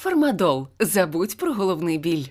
Фармадол. Забудь про головний біль.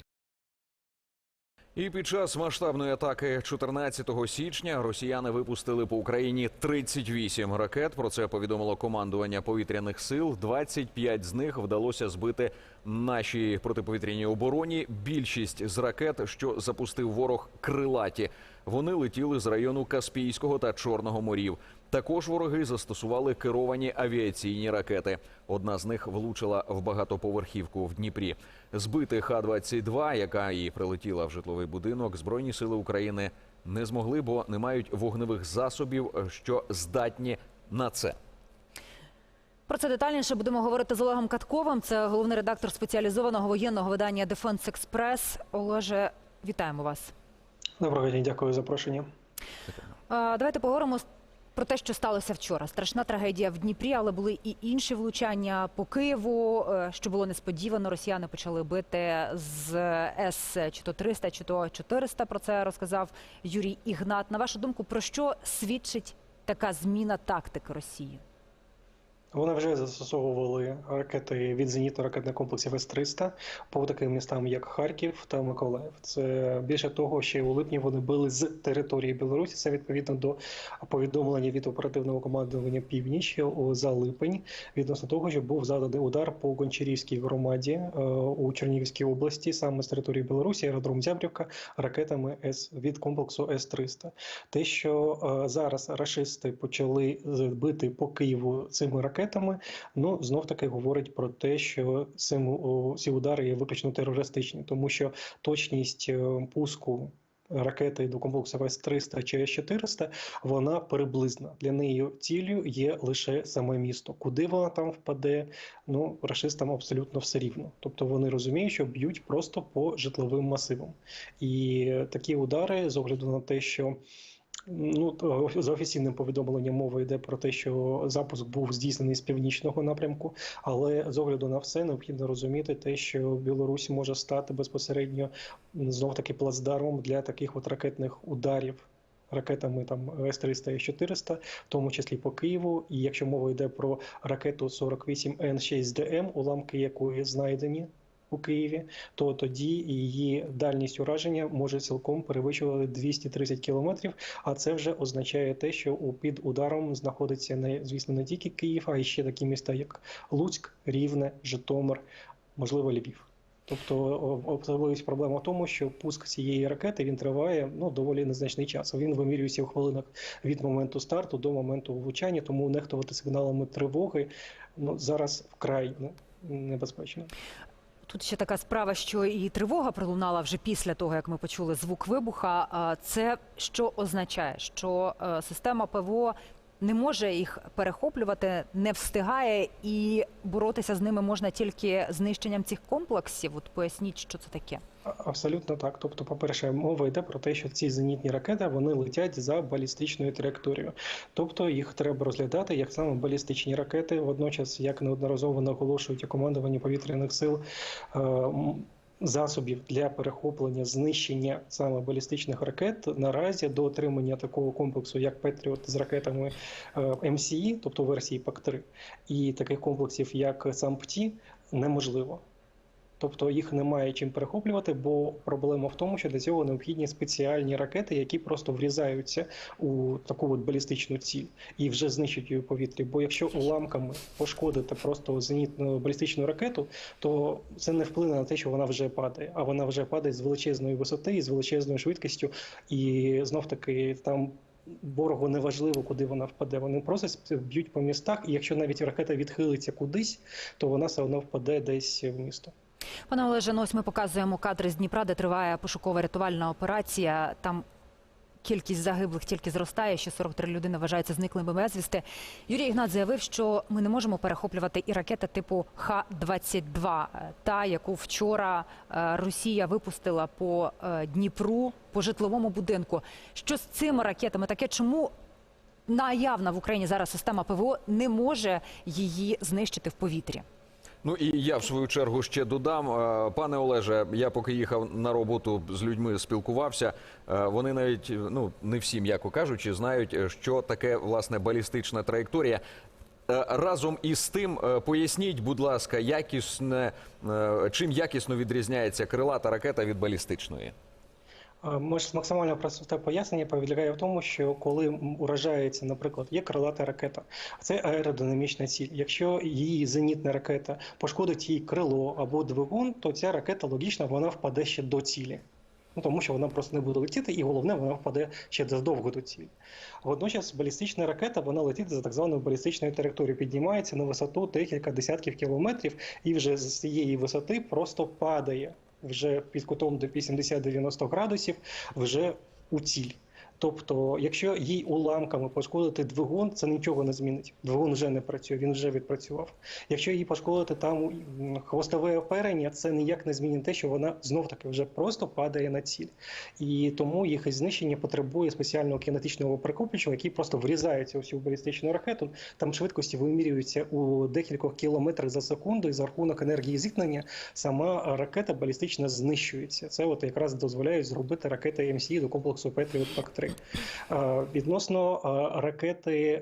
І під час масштабної атаки 14 січня росіяни випустили по Україні 38 ракет. Про це повідомило командування повітряних сил. 25 з них вдалося збити нашій протиповітряній обороні. Більшість з ракет, що запустив ворог, крилаті. Вони летіли з району Каспійського та Чорного морів. Також вороги застосували керовані авіаційні ракети. Одна з них влучила в багатоповерхівку в Дніпрі. Збити Х-22, яка і прилетіла в житловий будинок, збройні сили України не змогли, бо не мають вогневих засобів, що здатні на це. Про це детальніше будемо говорити з Олегом Катковим. Це головний редактор спеціалізованого воєнного видання Дефенс Експрес. Олеже, вітаємо вас. Доброго дня, дякую за запрошення. Давайте поговоримо про те, що сталося вчора. Страшна трагедія в Дніпрі, але були і інші влучання по Києву. е, Що було несподівано, росіяни почали бити з С чи то 300, чи то 400, Про це розказав Юрій Ігнат. На вашу думку, про що свідчить така зміна тактики Росії? Вони вже застосовували ракети від зенітно-ракетних комплексів С-300 по таким містам, як Харків та Миколаїв. Це більше того, ще у липні вони били з території Білорусі. Це відповідно до повідомлення від оперативного командування Північ за липень відносно того, що був заданий удар по Гончарівській громаді е, у Чернігівській області, саме з території Білорусі, аеродром Зябрівка, ракетами С від комплексу С-300. Те, що е, зараз рашисти почали бити по Києву цими ракетами, ну знов таки говорить про те, що цим, ці удари є виключно терористичні, тому що точність е, пуску. Ракети до комплексу С-300 чи С-400, вона приблизна. Для неї ціллю є лише саме місто. Куди вона там впаде, ну рашистам абсолютно все рівно. Тобто вони розуміють, що б'ють просто по житловим масивам. І такі удари, з огляду на те, що Ну, то за офіційним повідомленням мова йде про те, що запуск був здійснений з північного напрямку, але з огляду на все необхідно розуміти те, що Білорусь може стати безпосередньо знов таки плацдармом для таких от ракетних ударів. Ракетами там С-300 і С-400, в тому числі по Києву. І якщо мова йде про ракету 48Н6ДМ, уламки якої знайдені у Києві, то тоді її дальність ураження може цілком перевищувати 230 кілометрів. А це вже означає те, що під ударом знаходиться не звісно не тільки Київ, а й ще такі міста, як Луцьк, Рівне, Житомир, можливо, Львів. Тобто о- проблема в тому, що пуск цієї ракети він триває ну доволі незначний час. Він вимірюється в хвилинах від моменту старту до моменту влучання, тому нехтувати сигналами тривоги ну зараз вкрай ну, небезпечно. Тут ще така справа, що і тривога пролунала вже після того, як ми почули звук вибуха. Це що означає, що е, система ПВО не може їх перехоплювати, не встигає, і боротися з ними можна тільки знищенням цих комплексів. От поясніть, що це таке. Абсолютно так. Тобто, по-перше, мова йде про те, що ці зенітні ракети вони летять за балістичною траєкторією. Тобто їх треба розглядати як саме балістичні ракети. Водночас, як неодноразово наголошують у командуванні повітряних сил. Засобів для перехоплення знищення саме балістичних ракет наразі до отримання такого комплексу, як Петріот з ракетами е, МСІ, тобто версії ПАК-3, і таких комплексів, як САМПТІ, неможливо. Тобто їх немає чим перехоплювати, бо проблема в тому, що для цього необхідні спеціальні ракети, які просто врізаються у таку от балістичну ціль і вже знищують її в повітрі. Бо якщо уламками пошкодити просто зенітну балістичну ракету, то це не вплине на те, що вона вже падає, а вона вже падає з величезної висоти і з величезною швидкістю, і знов таки там. Ворогу не важливо, куди вона впаде. Вони просто б'ють по містах, і якщо навіть ракета відхилиться кудись, то вона все одно впаде десь в місто. Пане Олеже, ну ось ми показуємо кадри з Дніпра, де триває пошукова рятувальна операція. Там кількість загиблих тільки зростає. Ще 43 людини вважаються зниклими безвісти. Юрій Ігнат заявив, що ми не можемо перехоплювати і ракети типу Х-22, е, та яку вчора е, Росія випустила по е, Дніпру по житловому будинку. Що з цими ракетами таке? Чому наявна в Україні зараз система ПВО не може її знищити в повітрі? Ну і я в свою чергу ще додам, е, пане Олеже. Я поки їхав на роботу з людьми, спілкувався. е, Вони навіть ну не всі, м'яко кажучи, знають, е, що таке власне балістична траєкторія. Разом із тим, поясніть, будь ласка, якісне, чим якісно відрізняється крилата ракета від балістичної? Може, максимально просте пояснення полягає в тому, що коли уражається, наприклад, є крилата ракета, це аеродинамічна ціль. Якщо її зенітна ракета пошкодить їй крило або двигун, то ця ракета логічно вона впаде ще до цілі. Ну, тому що вона просто не буде летіти, і головне, вона впаде ще задовго до цілі. Водночас балістична ракета вона летить за так званою балістичною траєкторією, піднімається на висоту декілька десятків кілометрів, і вже з цієї висоти просто падає вже під кутом до 80-90 градусів, вже у ціль. Тобто, якщо їй уламками пошкодити двигун, це нічого не змінить. Двигун вже не працює, він вже відпрацював. Якщо їй пошкодити там хвостове оперення, це ніяк не змінить те, що вона знов таки вже просто падає на ціль. І тому їх знищення потребує спеціального кінетичного прикопичу, який просто врізається у цю балістичну ракету. Там швидкості вимірюються у декількох кілометрах за секунду, і за рахунок енергії зіткнення сама ракета балістична знищується. Це от якраз дозволяє зробити ракети МСІ до комплексу Patriot PAC-3. Е, Відносно е, ракети е,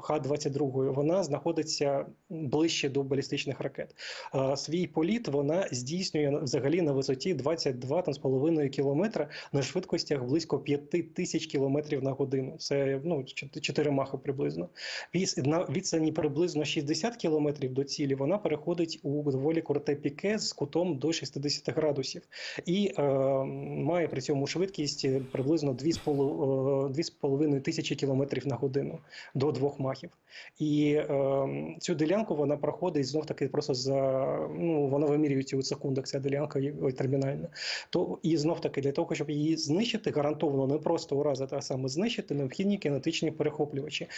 Х-22, вона знаходиться ближче до балістичних ракет. Е, Свій політ вона здійснює взагалі на висоті 22 там, з половиною кілометра на швидкостях близько 5 тисяч кілометрів на годину. Це ну 4 махи приблизно. Від, на відстані приблизно 60 кілометрів до цілі вона переходить у доволі круте піке з кутом до 60 градусів і е, має при цьому швидкість приблизно 2,5 е, 2,5 тисячі кілометрів на годину до двох махів. І е, цю ділянку вона проходить знов таки просто за ну вона вимірюється у секундах. Ця ділянка термінальна. То і знов таки для того, щоб її знищити, гарантовано не просто уразити, а саме знищити, необхідні кінетичні перехоплювачі.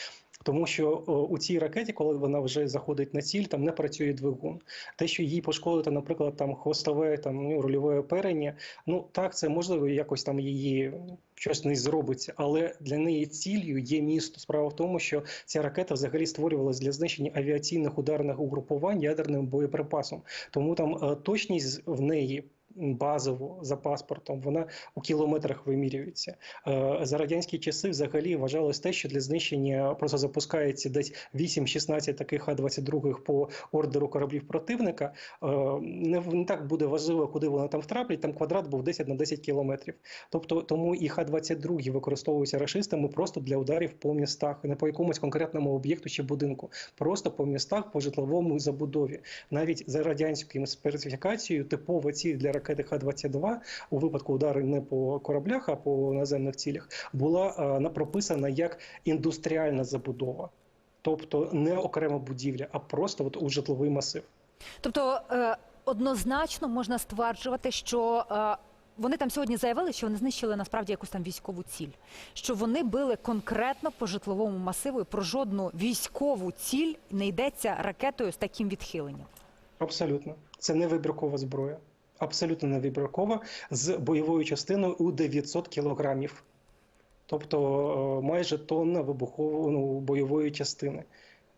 Тому що о, у цій ракеті, коли вона вже заходить на ціль, там не працює двигун. Те, що її пошкодити, наприклад, там хвостове там ну, рульове оперення, ну так, це можливо якось там її. Щось не зробиться, але для неї ціллю є місто. Справа в тому, що ця ракета взагалі створювалась для знищення авіаційних ударних угрупувань ядерним боєприпасом. Тому там е, точність в неї базово за паспортом, вона у кілометрах вимірюється. Е, За радянські часи взагалі вважалось те, що для знищення просто запускається десь 8-16 таких Х-22 по ордеру кораблів противника. Е, Не, так буде важливо, куди вони там втраплять. Там квадрат був 10 на 10 кілометрів. Тобто тому і Х-22 використовуються рашистами просто для ударів по містах, не по якомусь конкретному об'єкту чи будинку, просто по містах, по житловому забудові. Навіть за радянською специфікацією типова ціль для ракети Х-22 у випадку удару не по кораблях, а по наземних цілях була е, прописана як індустріальна забудова. Тобто не окрема будівля, а просто от у житловий масив. Тобто е, однозначно можна стверджувати, що е, вони там сьогодні заявили, що вони знищили насправді якусь там військову ціль, що вони били конкретно по житловому масиву і про жодну військову ціль не йдеться ракетою з таким відхиленням. Абсолютно, це не вибіркова зброя. Абсолютно не вибіркова з бойовою частиною у 900 кілограмів. Тобто е, майже тонна вибухової ну, бойової частини.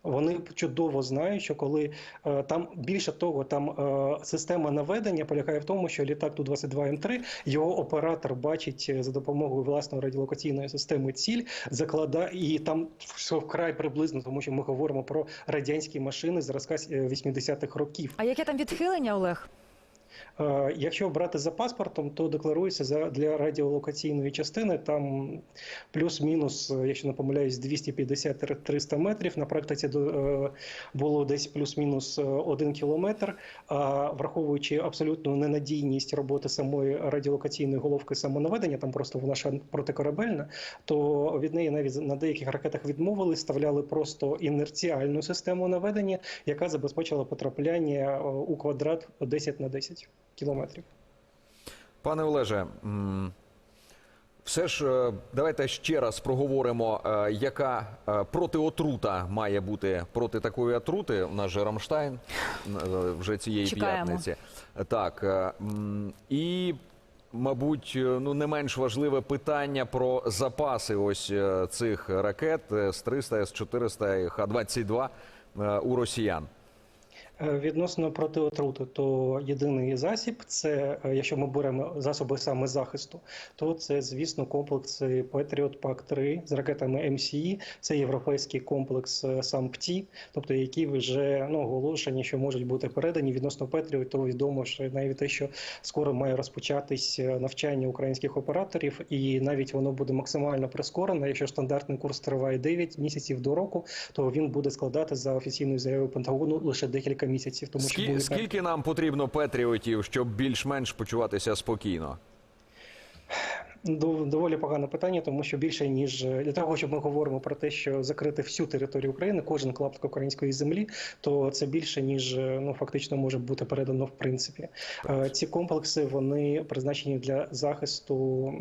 Вони чудово знають, що коли е, там більше того, там е, система наведення полягає в тому, що літак Ту-22М3, його оператор бачить е, за допомогою власної радіолокаційної системи ціль, закладає і там все вкрай приблизно, тому що ми говоримо про радянські машини зразка е, 80-х років. А яке там відхилення, Олег? Е, Якщо брати за паспортом, то декларується за для радіолокаційної частини там плюс-мінус, е, якщо не помиляюсь, 250-300 метрів. На практиці е, було десь плюс-мінус 1 кілометр. А враховуючи абсолютну ненадійність роботи самої радіолокаційної головки самонаведення, там просто вона ще протикорабельна, то від неї навіть на деяких ракетах відмовили, ставляли просто інерціальну систему наведення, яка забезпечила потрапляння у квадрат 10 на 10 кілометрів. Пане Олеже, все ж е, давайте ще раз проговоримо, е, яка е, протиотрута має бути проти такої отрути. У нас же Рамштайн вже цієї Чекаємо. п'ятниці. Так і. Мабуть, ну не менш важливе питання про запаси ось цих ракет е, С-300, С-400 і Х-22 е, у росіян. Е, Відносно протиотрути, то єдиний засіб це, е, якщо ми беремо засоби саме захисту, то це, звісно, комплекс Patriot PAC-3 з ракетами МСІ. Це європейський комплекс е, САМПТІ, тобто які вже ну, оголошені, що можуть бути передані. Відносно Patriot, то відомо, що навіть те, що скоро має розпочатись е, навчання українських операторів, і навіть воно буде максимально прискорено. Якщо стандартний курс триває 9 місяців до року, то він буде складати за офіційною заявою Пентагону лише декілька місяців, тому що Скі- буде скільки нам потрібно патріотів, щоб більш-менш почуватися спокійно? Дов- доволі погане питання, тому що більше ніж е, для того, щоб ми говоримо про те, що закрити всю територію України, кожен клаптик української землі, то це більше ніж е, ну фактично може бути передано в принципі. Е, Ці комплекси вони призначені для захисту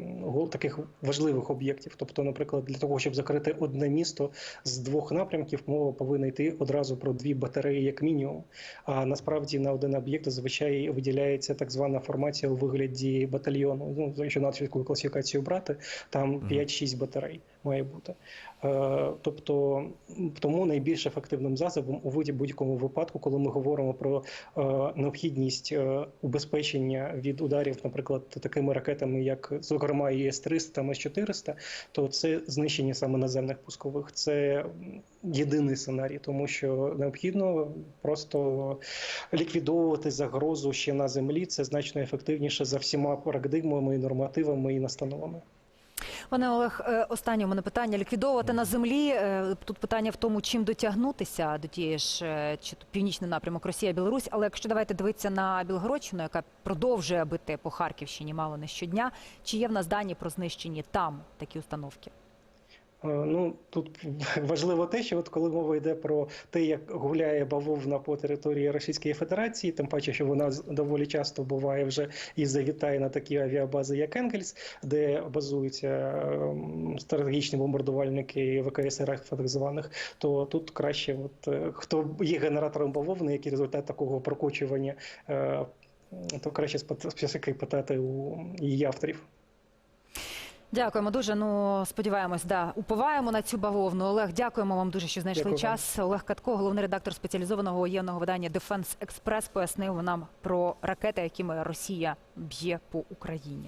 таких важливих об'єктів. Тобто, наприклад, для того, щоб закрити одне місто з двох напрямків, мова повинна йти одразу про дві батареї, як мінімум. А насправді на один об'єкт зазвичай виділяється так звана формація у вигляді батальйону. Ну, якщо нацвідку класифікацію брати, там 5-6 батарей має бути. Е, Тобто тому найбільш ефективним засобом у виді будь-якому випадку, коли ми говоримо про е, необхідність е, убезпечення від ударів, наприклад, такими ракетами, як зокрема і С-300 та С-400, то це знищення саме наземних пускових. Це єдиний сценарій, тому що необхідно просто ліквідовувати загрозу ще на землі. Це значно ефективніше за всіма парадигмами, нормативами і настановами. Пане Олег, е, останнє у мене питання. Ліквідовувати на землі. е, Тут питання в тому, чим дотягнутися до тієї ж е, чи північний напрямок Росія, Білорусь. Але якщо давайте дивитися на Білгородщину, яка продовжує бити по Харківщині мало не щодня, чи є в нас дані про знищені там такі установки? Е, Ну тут важливо те, що от коли мова йде про те, як гуляє бавовна по території Російської Федерації, тим паче, що вона доволі часто буває вже і завітає на такі авіабази, як Енгельс, де базуються ем, стратегічні бомбардувальники ВКС РФ так званих, то тут краще, от е, хто є генератором бавовни, який результат такого прокочування, е, то краще спит- питати у її авторів. Дякуємо дуже. Ну сподіваємось, да уповаємо на цю бавовну. Олег, дякуємо вам дуже, що знайшли Дякую час. Олег Катко, головний редактор спеціалізованого воєнного видання Defense Express, пояснив нам про ракети, якими Росія б'є по Україні.